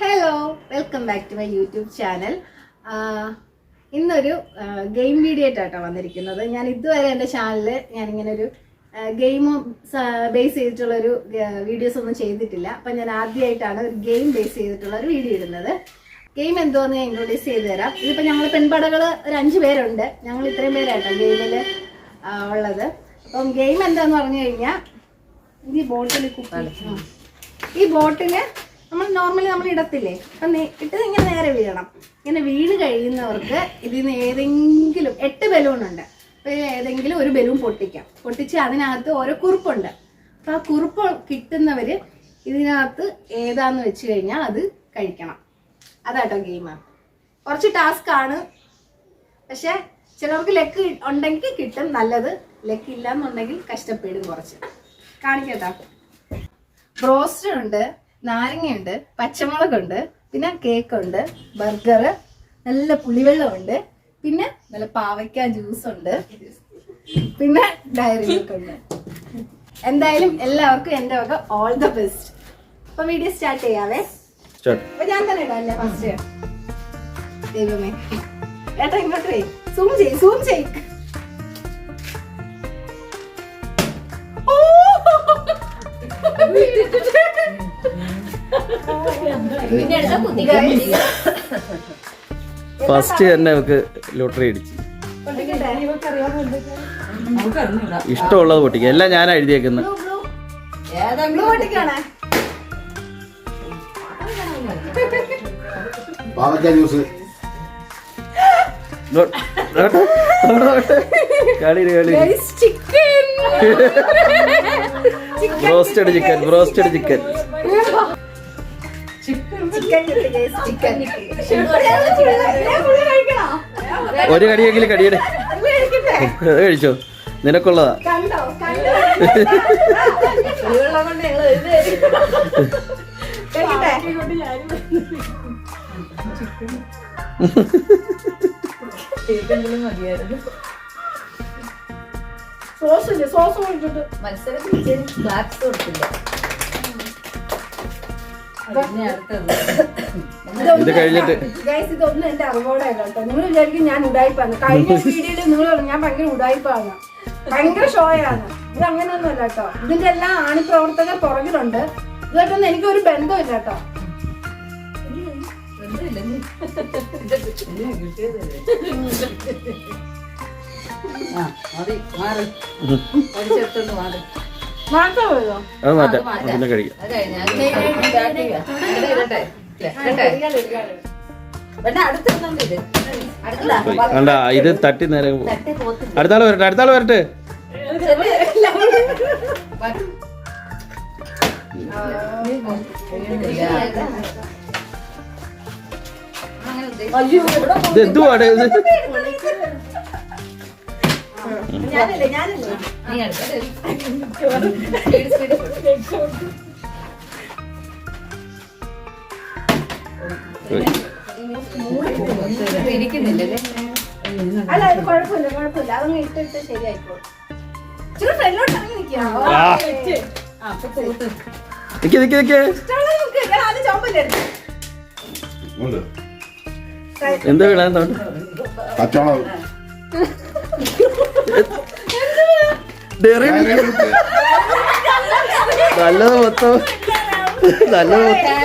Hello welcome back to my YouTube channel ഇന്നൊരു game video ആയിട്ടാണ് വന്നിരിക്കുന്നത്. ഞാൻ ഇതുവരെ എന്റെ ചാനലിൽ ഞാനിങ്ങനെ ഒരു ഗെയിം ബേസ് ചെയ്തിട്ടുള്ള ഒരു വീഡിയോസ് ഒന്നും ചെയ്തിട്ടില്ല. അപ്പം ഞാൻ ആദ്യമായിട്ടാണ് ഒരു ഗെയിം ബേസ് ചെയ്തിട്ടുള്ള ഒരു വീഡിയോ ഇടുന്നത്. ഗെയിം എന്തോന്ന് ഞാൻ ഇൻട്രൊഡ്യൂസ് ചെയ്ത് തരാം. ഇതിപ്പോൾ ഞങ്ങൾ പെൺപടകൾ ഒരു അഞ്ച് പേരുണ്ട്. ഞങ്ങൾ ഇത്രയും പേരാട്ടോ ഗെയിമിൽ ഉള്ളത്. അപ്പം ഗെയിം എന്താന്ന് പറഞ്ഞു കഴിഞ്ഞാൽ ഈ ബോട്ടിൽ കുപ്പി ഈ ബോട്ടിൽ നമ്മൾ നോർമലി നമ്മൾ ഇടത്തില്ലേ? അപ്പം ഇട്ടത് ഇട്ട് ഇങ്ങനെ നേരെ വീഴണം. ഇങ്ങനെ വീണ് കഴിയുന്നവർക്ക് ഇതിൽ നിന്ന് ഏതെങ്കിലും എട്ട് ബലൂൺ ഉണ്ട്. അപ്പൊ ഏതെങ്കിലും ഒരു ബലൂൺ പൊട്ടിക്കാം. പൊട്ടിച്ച് അതിനകത്ത് ഓരോ കുറിപ്പുണ്ട്. അപ്പൊ ആ കുറിപ്പ് കിട്ടുന്നവര് ഇതിനകത്ത് ഏതാന്ന് വെച്ച് കഴിഞ്ഞാൽ അത് കഴിക്കണം. അതാട്ടോ ഗെയിം കുറച്ച് ടാസ്ക് ആണ്. പക്ഷെ ചിലർക്ക് ലക്ക് ഉണ്ടെങ്കിൽ കിട്ടും നല്ലത്. ലക്ക് ഇല്ല എന്നുണ്ടെങ്കിൽ കഷ്ടപ്പെടും കുറച്ച്. കാണിക്കട്ടോ. ബ്രോസ്റ്റർ ഉണ്ട്. നാരങ്ങയുണ്ട് പച്ചമുളകുണ്ട് പിന്നെ കേക്ക് ഉണ്ട് ബർഗർ നല്ല പുളിവെള്ളമുണ്ട് പിന്നെ നല്ല പാവയ്ക്ക ജ്യൂസ് ഉണ്ട് പിന്നെ ഡയറി മിൽക്ക് ഉണ്ട്. എന്തായാലും എല്ലാവർക്കും എന്റെ വക ഓൾ ദ ബെസ്റ്റ് അപ്പൊ വീഡിയോ സ്റ്റാർട്ട് ചെയ്യാവേ. അപ്പൊ ഞാൻ തന്നെ ഇടാം അല്ലേ ഫസ്റ്റ് ദൈവമേ. ഏട്ടാ ഇങ്ങോട്ട് സൂം ചെയ് സൂം ചെയ് ഫസ്റ്റ് തന്നെ അവക്ക് ലോട്ടറി അടിച്ചു? ഇഷ്ടമുള്ളത് പൊട്ടിക്കുക എല്ലാം ഞാൻ എഴുതിയേക്കുന്നത്. ബ്രോസ്റ്റഡ് ചിക്കൻ ബ്രോസ്റ്റഡ് ചിക്കൻ ഒരു കടിയെങ്കിലും കടിയുടെ? അത് കഴിച്ചോ. നിനക്കുള്ളതാ? സോസ് ഇല്ലേ സോസ് മത്സരത്തിൽ ഗ്ലാസ് കൊടുത്തില്ല. ഇത് കഴിഞ്ഞിട്ട്. ഇതൊന്നും എന്റെ അറിവോടെയല്ല കേട്ടോ. നിങ്ങൾ വിചാരിക്കും ഞാൻ ഉടായിപ്പാണ്. കഴിഞ്ഞ വീഡിയോയിൽ നിങ്ങൾ ഞാൻ ഭയങ്കര ഉടായിപ്പാണ്. ഭയങ്കര ഷോയാണ്. ഇത് അങ്ങനെയൊന്നുമല്ല കേട്ടോ. ഇതിന്റെ എല്ലാ ആണിപ്രവർത്തകർ പുറകിലുണ്ട് ഇതായിട്ടൊന്നും എനിക്ക് ഒരു ബന്ധമില്ല. കേട്ടോ ആ മതി മാറി. പഠിച്ചെടുത്തോണ്ട് മാറി. അത് മാറ്റാം. പിന്നെ കഴിക്കാം. കണ്ട ഇത് തട്ടി നേരെ അടുത്താൾ വരട്ടെ അടുത്താൾ വരട്ടെ. ഇത് എന്തുവാണ് ഇരിക്കുന്നില്ലല്ലേ അല്ല ഇത് കുഴപ്പമില്ല കുഴപ്പമില്ല. അതങ്ങ് ഇട്ടിട്ട് ഇച്ചിരി ഫ്രണ്ടിലോട്ട് ഇറങ്ങി നിൽക്കാം എന്താ വേണം തോന്നുന്നു നല്ലത് മൊത്തം. നല്ലത് മൊത്തം.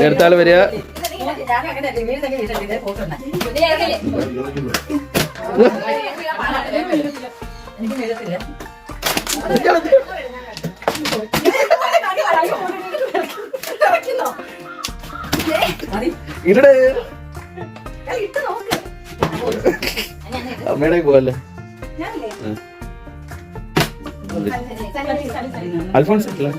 ഞാൻ വരിക. അമ്മയുടെ പോവല്ലേ അൽഫോൺസ് ഇട്ടില്ല.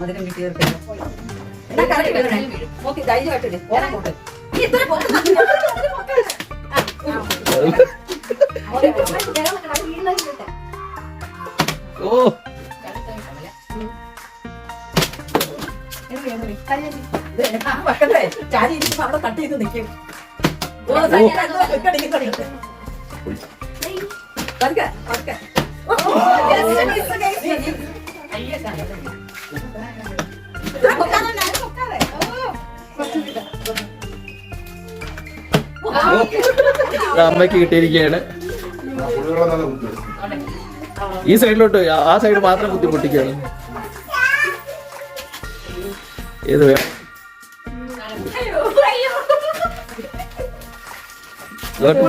മധുരം കിട്ടി തീർക്കില്ല. എന്നാ കറക്കി വരണേ. നോക്കി ധൈര്യമായിട്ട് ഇട്. ഓടാൻ കൂട്ട്. ഇത്ര ഓ ചാരി അവിടെ കട്ട് ചെയ്ത് നിൽക്കും ഓ, ഓ, ഇത് അമ്മയ്ക്ക് കിട്ടിയിരിക്കുകയാണ്. ഈ സൈഡിലോട്ട് ആ- സൈഡ് മാത്രം കുത്തി പൊട്ടിക്കുകയാണ്. ഏത് വേണം ഇങ്ങോട്ട്.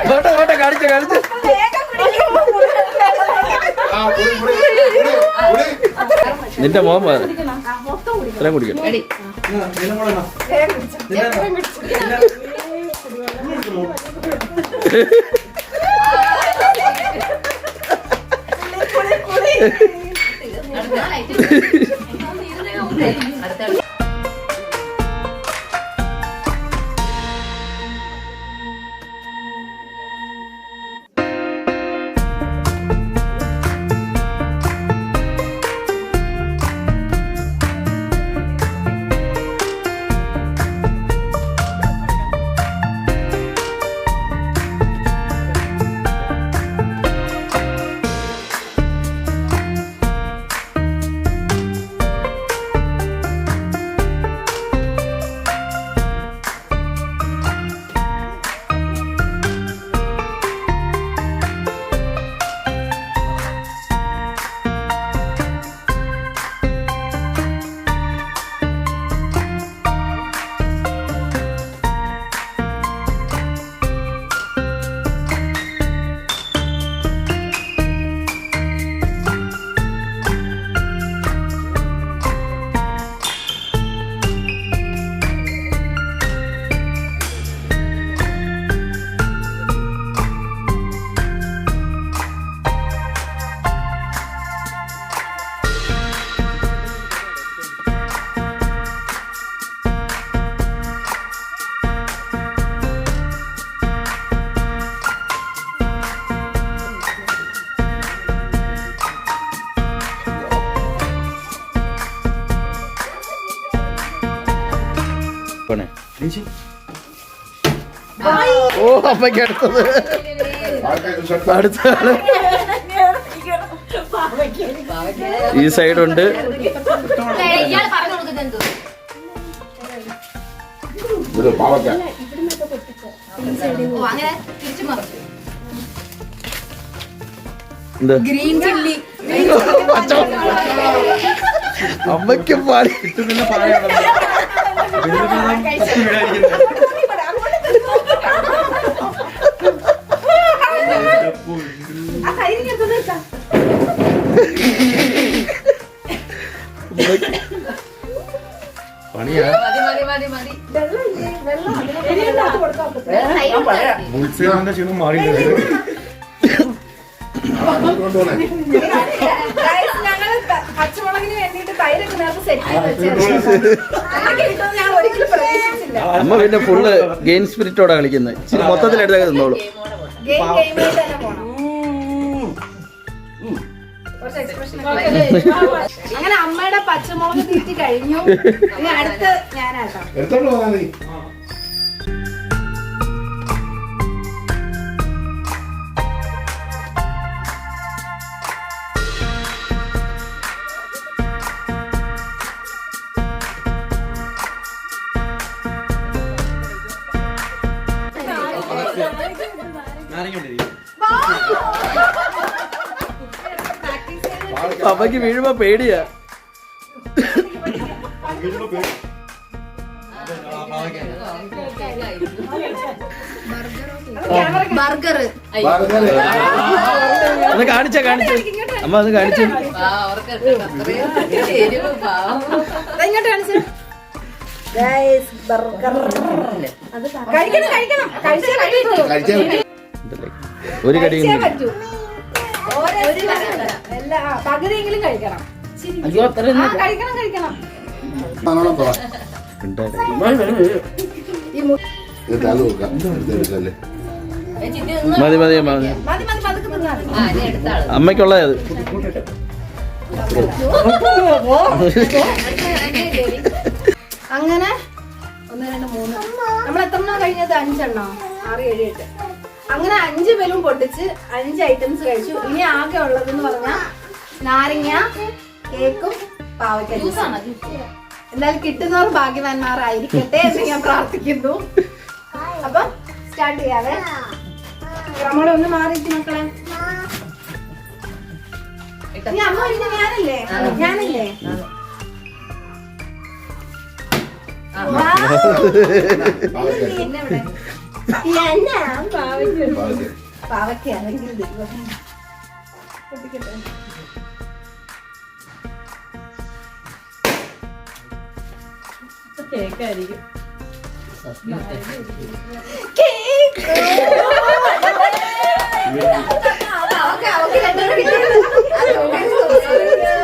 ഇങ്ങോട്ട്, ഇങ്ങോട്ട്, കാണിച്ചു കാണിച്ചു. നിന്റെ മോൻ ഇത്രയും കുടിക്കണം പോണേ. അമ്മയ്ക്ക് അടുത്തത് അടുത്ത ഈ സൈഡുണ്ട്. ഗ്രീൻ ചില്ലി പാടി. പണിയാ? ഉത്സവത്തിന്റെ ക്ഷീണം മാറിയില്ല? പച്ചമുളകിന് വേണ്ടിട്ട് തൈരൊക്കെ നേരത്തെ സെറ്റ് ഞാൻ ഒരിക്കലും പ്രതീക്ഷിച്ചില്ല അമ്മ പിന്നെ ഫുള്ള് ഗെയിം സ്പിരിറ്റോടെ കളിക്കുന്നത് മൊത്തത്തിൽ എടുത്തൊക്കെ നിന്നോളൂ ഗെയിം തന്നെ പോണം. അങ്ങനെ അമ്മയുടെ പച്ചമുളക് തീറ്റി കഴിഞ്ഞു. ഇനി അടുത്ത് ഞാനാട്ടോ. അമ്മയ്ക്ക് വീഴുമ്പോ പേടിയാ. ബർഗർ. ഒന്ന് കാണിച്ച കാണിച്ച. അമ്മ അത് കാണിച്ച. ഇങ്ങോട്ട് കാണിച്ചു. ഒരു എല്ലാ ആ, പകുതിയെങ്കിലും കഴിക്കണം. ആ, കഴിക്കണം കഴിക്കണം. നല്ലോണം തുറ ഉണ്ടായിരുന്നു. ഈ മു- ഇത് തല നോക്കാം എടുക്കല്ലേ? മതി മതി മതി. മതി മതി പതുക്കെ തിന്നാ മതി. അമ്മയ്ക്കുള്ള അത് അങ്ങനെ ഒന്ന് രണ്ട് മൂന്ന്. നമ്മൾ എത്രണ്ണോ കഴിഞ്ഞത്? അഞ്ചെണ്ണോ? ആറ് ഏഴ് എട്ട്. അങ്ങനെ അഞ്ച് ബലൂൺ പൊട്ടിച്ച് അഞ്ച് ഐറ്റംസ് കഴിച്ചു. ഇനി ആകെ ഉള്ളതെന്ന് പറഞ്ഞാൽ നാരങ്ങ കേക്കും പാവയ്ക്ക ജ്യൂസാണ് എന്തായാലും കിട്ടുന്നവർ ഭാഗ്യവാന്മാരായിരിക്കട്ടെ എന്ന് ഞാൻ പ്രാർത്ഥിക്കുന്നു. അപ്പൊ സ്റ്റാർട്ട് ചെയ്യാവേ. നമ്മളെ ഒന്ന് മാറിയിട്ട് മക്കളെ. അമ്മ ഞാനല്ലേ? ഞാനല്ലേ? പാവയ്ക്കാണെങ്കിൽ ദൈവമേ. പൊട്ടിക്കട്ടെ. കേക്ക്. അവക്ക് അവക്ക് രണ്ടെണ്ണം കിട്ടിയത്.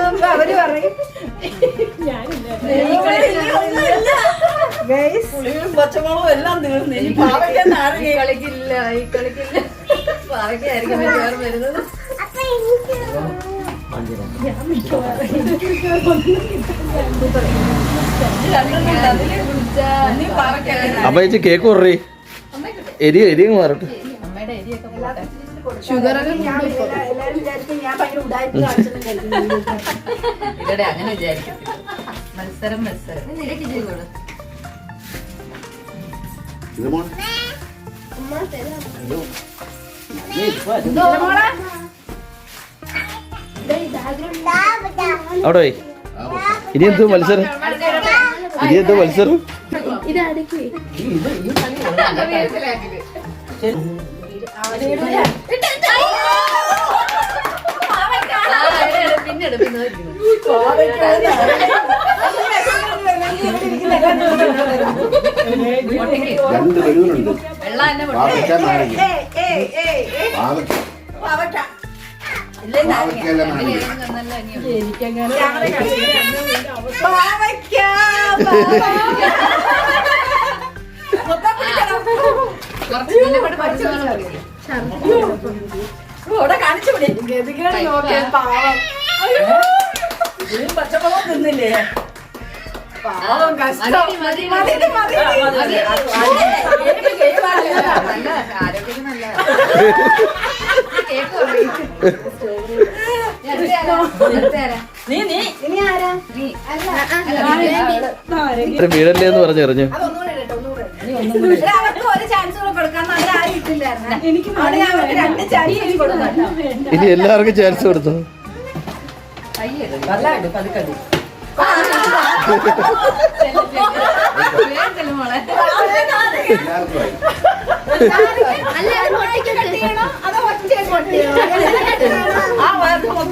അപ്പൊ അവർ പറയും Guys, പുളിയും പച്ചമുളകും എല്ലാം തീർന്നു ഇനി പാവയ്ക്ക നാരങ്ങ കളിക്കില്ല ഈ കളിക്കില്ല. പാവയ്ക്കായിരിക്കും മിക്കവാറും വരുന്നത്. അപ്പൊ ചേച്ചി കേക്ക് കുറേ. എരി എരി മാറട്ടെ. ഷുഗറൊക്കെ അങ്ങനെ വിചാരിക്കും മത്സരം ഭയങ്കര അവിടെ ഇനി എന്തോ മത്സരം? ഇനി എന്തോ മത്സരം? പിന്നെ രണ്ട് തന്നെ പാവയ്ക്ക നാരങ്ങ. ഏയ്, ഏയ്, ഏയ്, ഏയ്. പാവയ്ക്ക. പാവയ്ക്ക. പാവയ്ക്കല്ല നാരങ്ങ? കാണിച്ചു പിടി ഗതികേട് നോക്കിയേ, പാവം. പച്ചമുളകും തിന്നില്ലേ? പാവം കഷ്ടം. മതി, മതി, മതി. ആരോഗ്യത്തിന് നല്ല വീടല്ലേ എന്ന് പറഞ്ഞറിഞ്ഞു. ഇനി എല്ലാവർക്കും ചാൻസ് കൊടുത്തു? നല്ല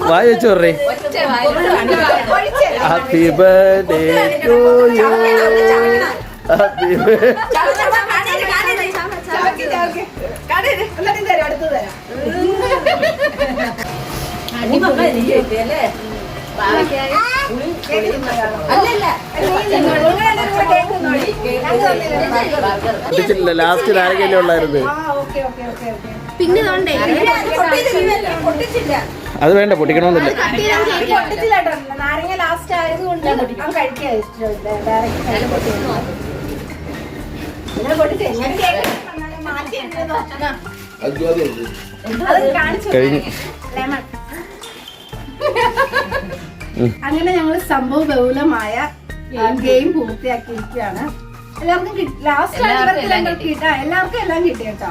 വായ ഒഴിച്ചേ happy birthday to you happy ചാവക്ക് ചാവക്ക് കടയിൽ പൊട്ടിച്ചിട്ടില്ല ലാസ്റ്റ് ആരെങ്കിലും ഉള്ളായിരുന്നു? ആ ഓക്കെ ഓക്കെ ഓക്കെ ഓക്കെ പിന്നെ അത് വേണ്ട പൊട്ടിക്കണമെന്നില്ല. നാരങ്ങ ലാസ്റ്റ് ആയതുകൊണ്ട് കഴിക്കാൻ കഴിഞ്ഞു. ലെമൺ. അങ്ങനെ ഞങ്ങൾ സംഭവ ബഹുലമായ ഗെയിം പൂർത്തിയാക്കിയിരിക്കുകയാണ്. എല്ലാവർക്കും ലാസ്റ്റ് ആണ് ഇവർക്ക് കിട്ടാ. എല്ലാവർക്കും എല്ലാം കിട്ടി കേട്ടോ.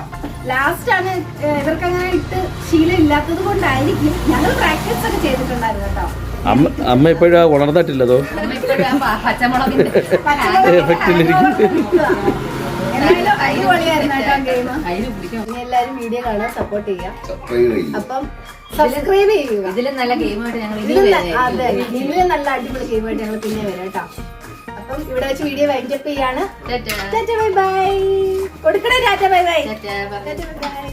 ലാസ്റ്റ് ആണ് ഇവർക്ക് അങ്ങനെ ഇട്ട് ശീലം ഇല്ലാത്തത് കൊണ്ടായിരിക്കും ഞങ്ങൾ പ്രാക്ടീസ് ഒക്കെ ചെയ്തിട്ടുണ്ടായിരുന്നു കേട്ടോ. അമ്മ അമ്മ ഇപ്പോഴും ഉണർന്നിട്ടില്ലതോ പച്ചമുളകിന്റെ വീഡിയോ കാണാൻ സപ്പോർട്ട് ചെയ്യാം സബ്സ്ക്രൈബ് ചെയ്യും അപ്പം സബ്സ്ക്രൈബ് ചെയ്യുക. ഇതിലും നല്ല ഗെയിമായിട്ട് ഞങ്ങൾ ഇതിലും. അതെ നല്ല അടിപൊളി ഗെയിമായിട്ട് ഞങ്ങൾ പിന്നെ വരാം കേട്ടോ. അപ്പം ഇവിടെ വെച്ച് വീഡിയോ വൈൻഡപ്പ് ചെയ്യാണ്. ബൈ ബൈ കൊടുക്കണേ Tata bye bye bye by